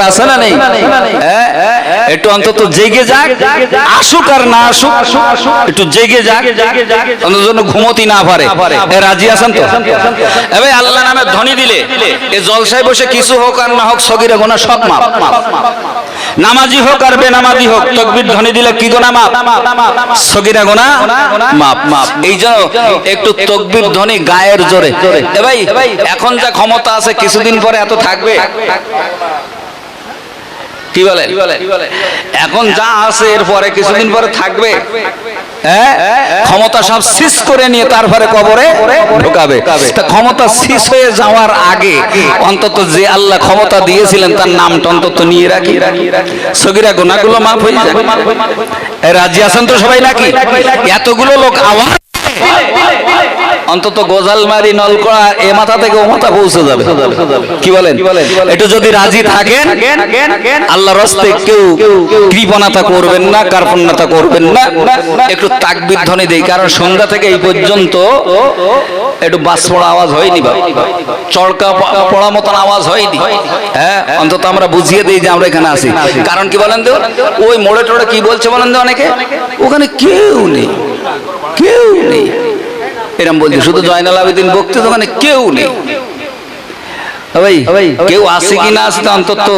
দরকার আছে না নেই? হ্যাঁ? একটু অন্তত জেগে যাক আসুক আর না আসুক একটু জেগে যাক অন্তত যেন ঘুমতি না পারে। এ, রাজি আছেন তো? এবার আল্লাহ নামে ধ্বনি দিলে এ জলসায় বসে কিছু হোক আর না হোক সগিরে গোনা সব মাপ। নামাজি হোক আর বেনামাজি হোক তকবির ধ্বনি দিলে কি গোনা মাপ? সগিরা গোনা মাপ মাপ। এই জন্য একটু তকবির ধ্বনি গায়ের জোরে। এ ভাই এখন যা ক্ষমতা আছে কিছুদিন পরে এত থাকবে? কি বলে এখন যা আছে এরপরে কিছুদিন পরে থাকবে। হ্যাঁ? ক্ষমতা সব শীষ করে নিয়ে তারপরে কবরে ঢোকাবে। ক্ষমতা শীষ হয়ে যাওয়ার আগে অন্তত যে আল্লাহ ক্ষমতা দিয়েছিলেন তার নামটা অন্তত নিয়ে রাখি। সগিরা গোনাগুলো মাফ হয়ে যাবে। রাজি আছেন তো সবাই নাকি? এতগুলো লোক আওয়াজ অন্তত গোজালমারি নলকড়া এ মাথা থেকে ও মাথা পৌঁছে যাবে। কি বলেন? একটু যদি রাজি থাকেন আল্লাহ রস্তে কেউ কৃপণতা করবেন না, কার্পণ্যতা করবেন না, একটু তাকবির ধ্বনি দেই, কারণ সন্ধ্যা থেকে এই পর্যন্ত একটু বাস পড়া আওয়াজ হয়নি বা চড়কা পড়া মতন আওয়াজ হয়নি। হ্যাঁ অন্তত আমরা বুঝিয়ে দিই যে আমরা এখানে আছি। কারণ কি বলেন তো? ওই মোড়ে টোড়ে কি বলছে বলেন তো অনেকে? ওখানে কেউ নেই। কেউ নেই। এরম বলছি শুধু জয়নাল আবেদিন বক্তি ওখানে কেউ নেই ভাই কেউ আসে কি না তা অন্তত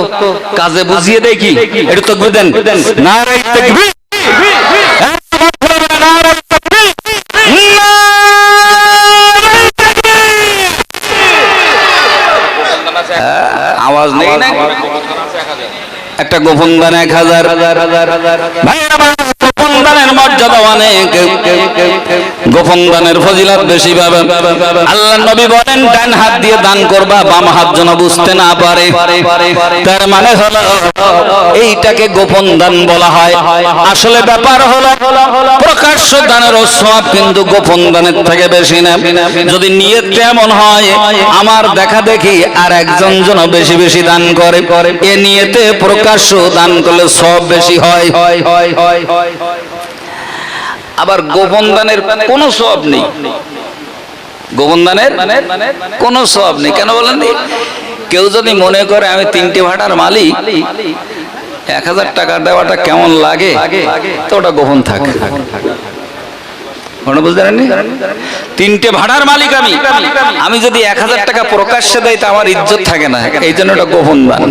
কাজে বুঝিয়ে একটু তকবির দেন হ্যাঁ! হ্যাঁ, আওয়াজ নেই একটা গোপন দান এক হাজার হাজার হাজার গোপন দানের মর্যাদা অনেক। গোপন দানের ফজিলত বেশি পাবে। আল্লাহ নবী বলেন, ডান হাত দিয়ে দান করবা, বাম হাত যেন বুঝতে না পারে। তার মানে হলো, এইটাকে গোপন দান বলা হয়। আসলে ব্যাপার হলো, প্রকাশ্য দানের সব কিন্তু গোপন দানের থেকে বেশি না। যদি নিয়ত এমন হয়, আমার দেখা দেখি আর একজন যেন বেশি বেশি দান করে। এ নিয়েতে প্রকাশ্য দান করলে সব বেশি হয় হয় হয় হয় হয়। আবার গোপন দানের কোনো সব নেই। গোপন দানের কোনো সব নেই। কেন বলেন? কেউ যদি মনে করে আমি তিনটে ভাটার মালিক, এক হাজার টাকা দেওয়াটা কেমন লাগে, তো ওটা গোপন থাকে? তিনটে ভাড়ার মালিক আমি। আমি যদি এক হাজার টাকা প্রকাশ্যে দেয় তা আমার ইজ্জত থাকে না। এই জন্য ওটা গোপন দান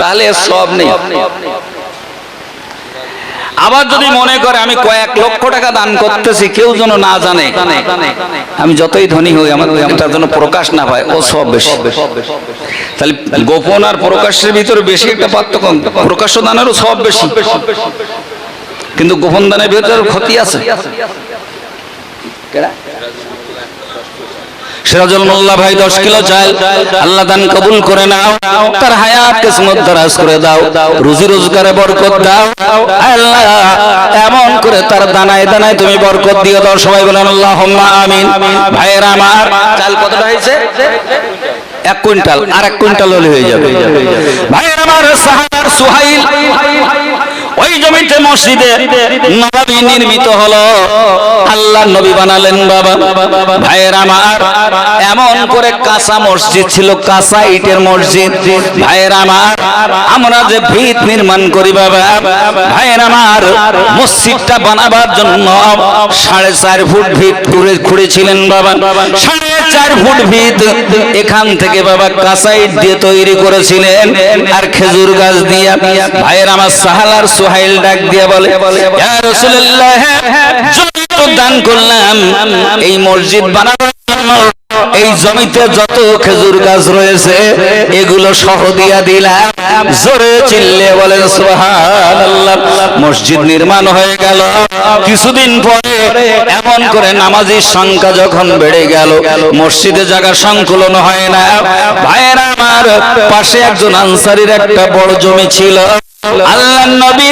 তাহলে সব নেই। আবার যদি মনে করে আমি কয়েক লক্ষ টাকা দান করতেছি কেউ যেন না জানে আমি যতই ধনী হই আমার তার জন্য প্রকাশ না পায় ও সব বেশি। তাহলে গোপন আর প্রকাশের ভিতরে বেশি একটা পার্থক্য প্রকাশ্য দানেরও সব বেশি। কিন্তু গোপন দানের ভিতরে ক্ষতি আছে। সিরাজুল মোল্লা ভাই দশ কিলো চাল। আল্লাহ দান কবুল করে নাও। তার হায়াত কিসমত দারাজ করে দাও। রুজি রোজগারে বরকত দাও। আল্লাহ, এমন করে তার দানায় দানায় তুমি বরকত দিও দাও। সবাই বলেন আল্লাহ আমিন। ভাইয়ের আমার, চাল কতটা হয়েছে? এক কুইন্টাল। আর এক কুইন্টাল হলে হয়ে যাবে। ভাইয়ের আমার, সাহাবার জমিতে মসজিদে নবী নির্মিত হলো। আল্লাহ নবী বানালেন বাবা। ভাইয়ের আমার, এমন করে কাঁচা মসজিদ ছিল, কাঁচা ইটের মসজিদ। ভাইয়ের আমার, আমরা যে ভিত নির্মাণ করি বাবা। ভাইয়ের আমার, মসজিদটা বানাবার জন্য সাড়ে চার ফুট ভিত করে খুঁড়েছিলেন বাবা। সাড়ে চার ফুট ভিত এখান থেকে বাবা কাঁচা ইট দিয়ে তৈরি করেছিলেন। আর খেজুর গাছ দিয়ে। ভাইয়ের আমার, সাহালার সোহাইল ডাক দিয়ে বলে, ইয়া রাসূলুল্লাহ দান করলাম, এই মসজিদ বানানোর জন্য এই জমিতে যত খেজুর গাছ রয়েছে, এগুলো সহ দিয়া দিলাম। জোরে চিল্লে বলেন, সুবহানাল্লাহ। মসজিদ নির্মাণ হয়ে গেল। কিছুদিন পরে এমন করে নামাজির সংখ্যা যখন বেড়ে গেল, মসজিদে জায়গা সংকুলন হয় না। ভাইয়ের আমার পাশে একজন আনসারির একটা বড় জমি ছিল। আল্লাহ নবী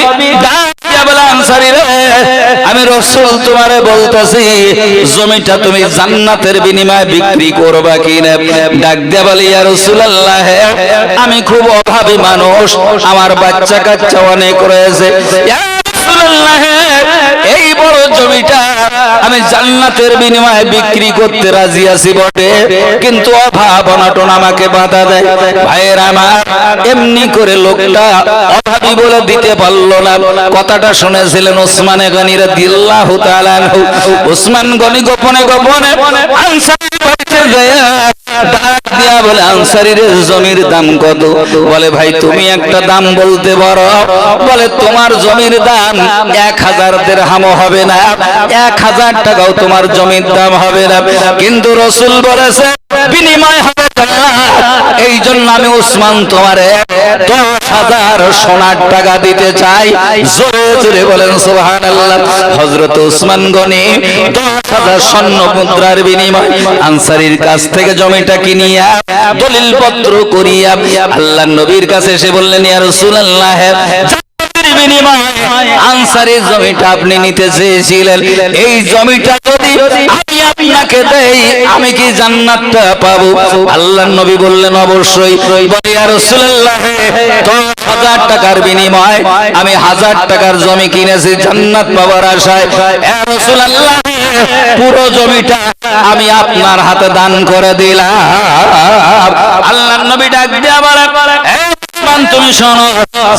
আমি রসুল তোমারে বলতেছি জমিটা তুমি জান্নাতের বিনিময়ে বিক্রি করবা ডাক দিয়া বলে ইয়া রাসূলুল্লাহ আমি খুব অভাবী মানুষ আমার বাচ্চা কাচ্চা অনেক রয়েছে। ইয়া রাসূলুল্লাহ, আমি জান্নাতের বিনিময়ে বিক্রি করতে রাজি আছি বটে। কিন্তু অভাব অনাটন আমাকে বাধা দেয়। ভাইয়ের আমার এমনি করে লোকটা অভাবী বলে দিতে পারল না। কথাটা শুনেছিলেন ওসমানে গনিরা দিল্লাহ তালান। ওসমান গনি গোপনে গোপনে আনসারী জমির দাম কত? বলে, ভাই, তুমি একটা দাম বলতে পারো। বলে, তোমার জমির দাম এক হাজার দেড়হামও হবে না। এক হাজার টাকাও তোমার জমির দাম হবে না। কিন্তু রসুল বলেছে বিনিময় হবে। এই জন্য আমি উসমান তোমারে দশ হাজার সোনার টাকা দিতে চাই জোরে জোরে বলেন সোহান হজরত উসমান গনি, দশ হাজার স্বর্ণ মুদ্রার বিনিময় আনসারির কাছ থেকে জমিটা কিনিয়া দলিল পত্র করিয়া আল্লাহ নবীর কাছে এসে বললেন, ইয়া রাসূলুল্লাহ জান্নাতের বিনিময়ে আনসারের জমিটা আপনি নিতে চেয়েছিলেন। এই জমিটা যদি আমি আপনাকে দেই আমি কি জান্নাতটা পাবো? নবী বললেন অবশ্যই। বলে ইয়া রাসূলুল্লাহ হাজার টাকার বিনিময় আমি হাজার টাকার জমি কিনেছি জান্নাত পাওয়ার আশায়। পুরো জমিটা আমি আপনার হাতে দান করে দিলাম। আল্লাহ নবী ডাক দিয়া বলে "এ তুমি শোনো,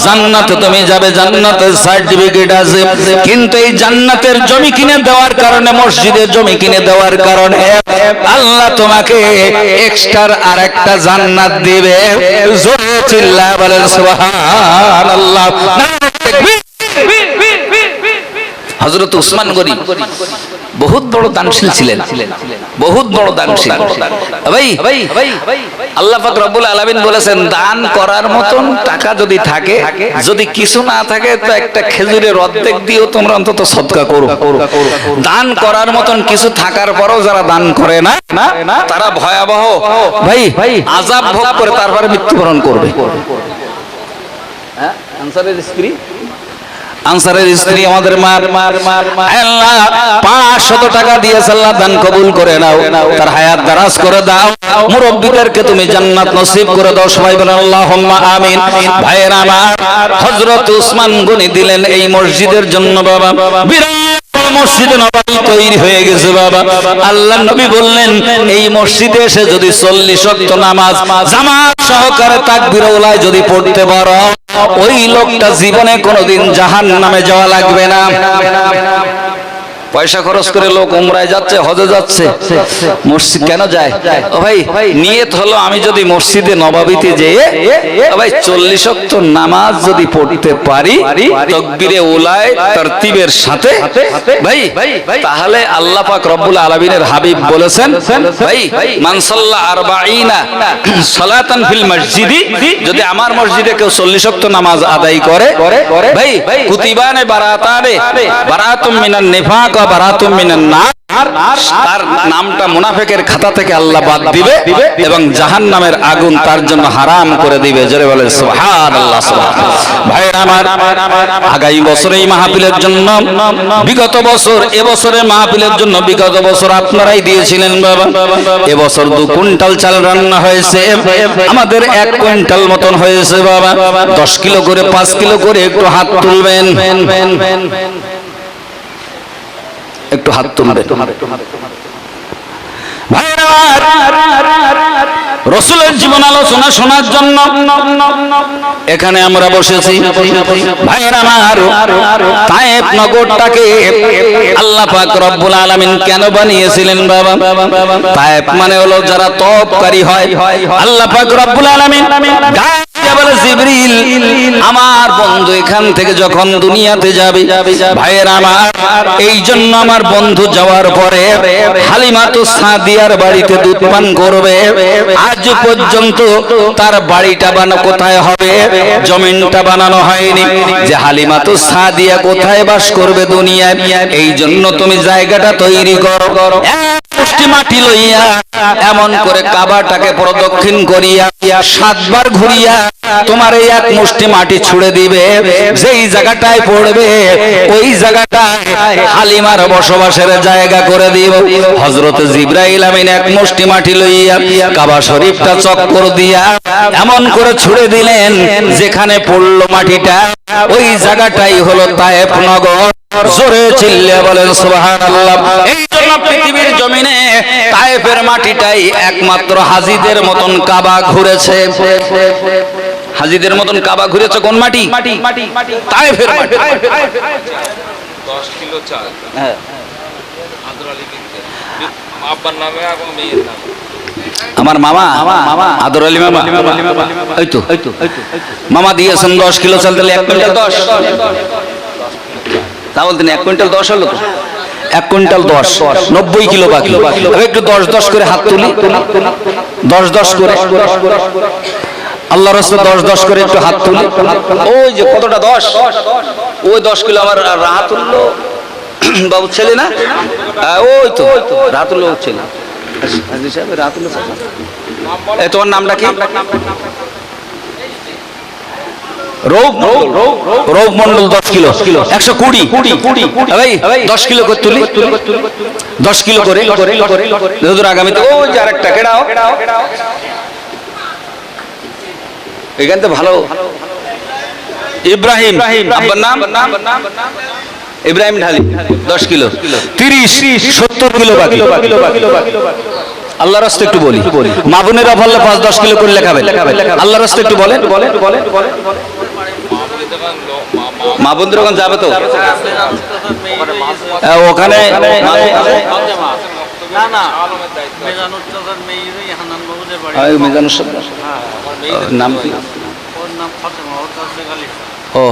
জান্নাতে তুমি যাবে, জান্নাতের সার্টিফিকেট আছে। কিন্তু এই জান্নাতের জমি কিনে দেওয়ার কারণে, মসজিদের জমি কিনে দেওয়ার কারণে আল্লাহ তোমাকে এক্সট্রার আর একটা জান্নাত দিবে। জোরে চিল্লা বলেন, সুবহানাল্লাহ। হযরত উসমান গনি বহুত বড় দানশীল ছিলেন। বহুত বড় দানশীল। ভাই, আল্লাহ পাক রব্বুল আলামিন বলেছেন, দান করার মতন টাকা যদি থাকে, যদি কিছু না থাকে, তো একটা খেজুরের অর্ধেক দিয়েও তোমরা অন্তত সদকা করো। দান করার মতন কিছু থাকার পরও যারা দান করে না, তারা ভয়াবহ, ভাই, আজাব ভোগ করে তারপরে মৃত্যুবরণ করবে। হ্যাঁ আনসারের স্ত্রী? আনসারের স্ত্রী আমাদের মার। আল্লাহ পাঁচশত টাকা দিয়ে আল্লাহ দান কবুল করে নাও। তার হায়াত দারাজ করে দাও। মুরব্বীদেরকে তুমি জান্নাত নসিব করে দাও, সবাই বলেন, আল্লাহুম্মা আমিন। ভাইয়ের আমার, হযরত উসমান গনি দিলেন এই মসজিদের জন্য, বাবা। বিরাট মসজিদে নবাবী তৈরি হয়ে গেছে বাবা। আল্লাহ নবী বললেন, এই মসজিদে এসে যদি চল্লিশ অক্ত নামাজ জামাত সহকারে তাকবির ওলায় যদি পড়তে পারো, ওই লোকটা জীবনে কোনোদিন জাহান নামে যাওয়া লাগবে না। পয়সা খরচ করে লোক উমরায় যাচ্ছে, হজে যাচ্ছে। মসজিদ কেন যায়? ও ভাই, নিয়ত হলো আমি যদি মসজিদে নবাবিতে যেয়ে ভাই, চল্লিশ অক্ত নামাজ যদি পড়তে পারি, তকবিরে ওলায় তরতিবের সাথে, ভাই, তাহলে আল্লাহ পাক রব্বুল আলামিনের হাবিব বলেছেন, ভাই মানসাল্লাহ আরবাঈনা সালাতান ফিল মসজিদি, যদি আমার মসজিদে কেউ চল্লিশ অক্ত নামাজ আদায় করে, ভাই, কুতিবানে বারাতানে বারাতুম মিনান নিফাক এবং আগুন তার জন্য করে দিবে। বলে মাহফিলের জন্য, বিগত বছর জন্য বিগত বছর আপনারাই দিয়েছিলেন বাবা। এবছর দু কুইন্টাল চাল রান্না হয়েছে। আমাদের এক কুইন্টাল মতন হয়েছে বাবা। দশ কিলো করে, পাঁচ কিলো করে একটু হাত তুলবেন। একটু হাত ভাইরা রসুলের জীবন আলোচনা শোনার জন্য এখানে আমরা বসেছি। আল্লাহ রব্বুল আলামিন কেন বানিয়েছিলেন বাবা? তায়েব মানে হলো যারা তপকারী হয়। আল্লাহ রব্বুল আলামিন ডাক জিবরিল, আমার বন্ধু এখান থেকে যখন দুনিয়াতে যাবে, ভাইয়ের আমার এই জন্য আমার বন্ধু যাওয়ার পরে হালিমা তো সাদিয়ার বাড়িতে দুধ পান করবে। আজ পর্যন্ত তার বাড়িটা বানা কোথায় হবে, জমিনটা বানানো হয়নি। যে হালিমা তো সাদিয়া কোথায় বাস করবে দুনিয়ায় এই জন্য তুমি জায়গাটা তৈরি করো। এক মাটি লইয়া, এমন করে কাবাটাকে প্রদক্ষিণ করিয়া, সাতবার ঘুরিয়া তোমার এই এক মুষ্টি মাটি ছুড়ে দিবে। যেই জায়গাটায় পড়বে, ওই জায়গাটায় হালিমার বসবাসের জায়গা করে দিব। হজরত জিব্রাইল আমিন এক মুষ্টি মাটি লইয়া কাবা শরীফটা চক্কর দিয়া এমন করে ছুড়ে দিলেন, যেখানে পড়ল মাটিটা, ওই জায়গাটাই হলো তায়েফ নগর। জোরে চিল্লে বলেন সুবহানাল্লাহ। এই জন্য পৃথিবীর জমিনে তায়েফের মাটিটাই একমাত্র হাজিদের মতন কাবা ঘুরেছে। হাজিদের মতন কাবা ঘুরেছে কোন মাটি? তায়েফের মাটি। দশ কিলো চাল। হ্যাঁ। আদর আলী কিনতে আব্বার নামে এবং মেয়ের নামে। আমার মামা? আদর আলী মামা? তো। মামা দিয়েছেন দশ কিলো চাল তাহলে এক কুইন্টাল দশ। তা বলতেন এক কুইন্টাল দশ হলো তো? এক কুইন্টাল দশ নব্বই কিলো বাকি। এবার একটু দশ দশ করে হাত তুলি। দশ দশ করে। আল্লাহ রসুল দশ দশ করে একটু হাত তুলি। ওই যে কতটা দশ? ওই দশ কিলো আমার রাহাত তুললো বাবু ছেলে না? ওই তো ছেলে। সাহেব রাহাতুল্লাহ এ তোমার নামটা কি? রৌপ রৌপ মন্ডল দশ কিলো একশো কুড়ি ভাই দশ কিলো করে তুলি দশ কিলো করে ধর আগামীতে ও যে আরেকটা কেডাও। এখান থেকে ভালো। ইব্রাহিম আব্বার নাম? ইব্রাহিম ঢালি দশ কিলো। তিরিশ সত্তর কিলো বাকি। আল্লাহ রাস্তা একটু বলি। মা বোনেরা বললে পাঁচ দশ কিলো করে লেখাবেন। আল্লাহ রাস্তা একটু বলেন। মামুলি দোকান লো- মা- ওখানে যাবে তো? ওখানে হ্যাঁ,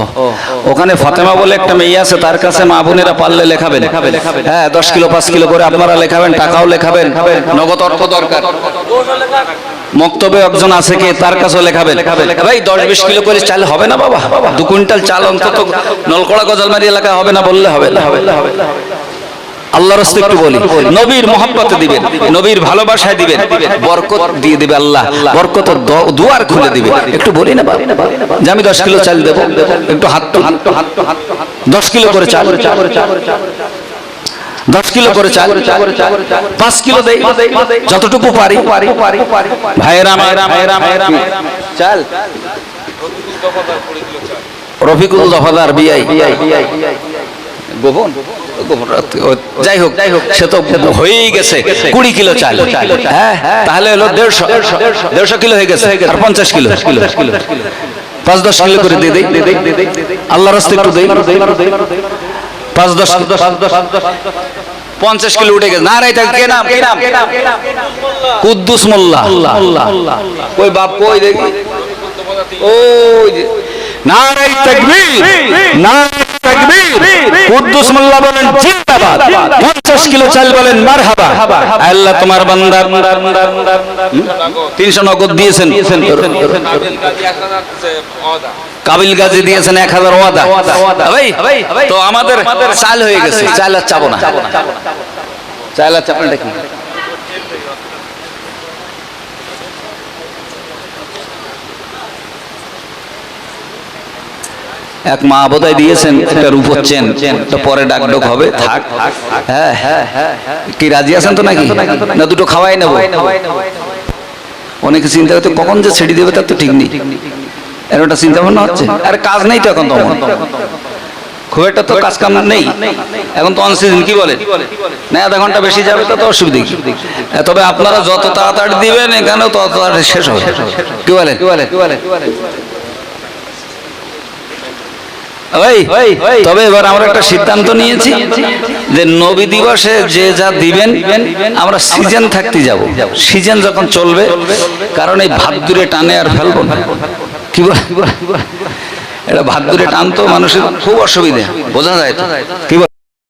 ওখানে ফাতেমা বলে একটা মেয়ে আছে তার কাছে মা বোনেরা পারলে লেখাবেন। হ্যাঁ দশ কিলো পাঁচ কিলো করে আপনারা লেখাবেন টাকাও লেখাবেন নগদ অর্থ দরকার। মক্তবে একজন আছে কে, তার কাছেও লেখাবেন। ভাই, দশ বিশ কিলো করে চাল হবে না বাবা? দু কুইন্টাল চাল অন্তত নলকড়া গজলমারি এলাকা হবে না বললে হবে না। আল্লাহ রস্তে একটু বলি, নবীর মোহাম্মতে দিবেন, নবীর ভালোবাসায় দিবেন, বরকত দিয়ে দিবে আল্লাহ বরকত দুয়ার খুলে দিবে। একটু বলি না যে আমি দশ কিলো চাল দেবো, একটু হাত হাত হাত হাত। দশ কিলো করে চাল। দশ কিলো করে চাল পাঁচ কিলো দেই যতটুকু পারি। আমার চাল। রফিকুল দফাদার কিলো বিআই গোপন? যাই হোক যাই হোক সে তো হয়েই গেছে। কুড়ি কিলো চাল। হ্যাঁ তাহলে হলো দেড়শো দেড়শো কিলো হয়ে গেছে। আর পঞ্চাশ কিলো। পাঁচ দশ কিলো করে দিয়ে দেই। আল্লাহ রাস্তা একটু দেই। পাঁচ দশ পঞ্চাশ কিলো উঠে গেছে। না রে এটা কে নাম কে নাম? কুদ্দুস মোল্লা। কই বাপ কই দেখি? ওই নারাই তাকবীর নারাই তাকবীর। কুদ্দুস মোল্লা বলেন জিন্দাবাদ। 50 কিলো চাল বলেন মারহাবা। আল্লাহ তোমার বান্দা তিনশো নগদ দিয়েছেন। কাবিল গাজী দিয়েছেন এক হাজার ওয়াদা। তো আমাদের চাল হয়ে গেছে। চাল আর চাবো না। চাল আর চাপেন কি? এক মা বোধহয় দিয়েছেন একটা রূপর চেন। তো পরে ডাক ডোক হবে। থাক। হ্যাঁ হ্যাঁ কি রাজি আছেন তো নাকি? না দুটো খাওয়াই নেব। অনেকে চিন্তা করতে কখন যে ছেড়ে দেবে তার তো ঠিক নেই। এর ওটা চিন্তা ভাবনা হচ্ছে। আর কাজ নেই তো এখন তখন। খুব একটা তো কাজ কাম নেই। এখন তো অন সিজন কি বলে? না, আধা ঘণ্টা বেশি যাবে তো অসুবিধা কি? তবে আপনারা যত তাড়াতাড়ি দিবেন, এখানেও তত তাড়াতাড়ি শেষ হবে। কি বলে? তবে এবার আমরা একটা সিদ্ধান্ত নিয়েছি যে নবী দিবসে যে যা দিবেন, আমরা সিজন থাকতে যাব। সিজন যখন চলবে, কারণ এই ভাত দূরে টানে আর ফেলব না। কি এটা ভাত ধরে টানতো মানুষের খুব অসুবিধা বোঝা যায় কি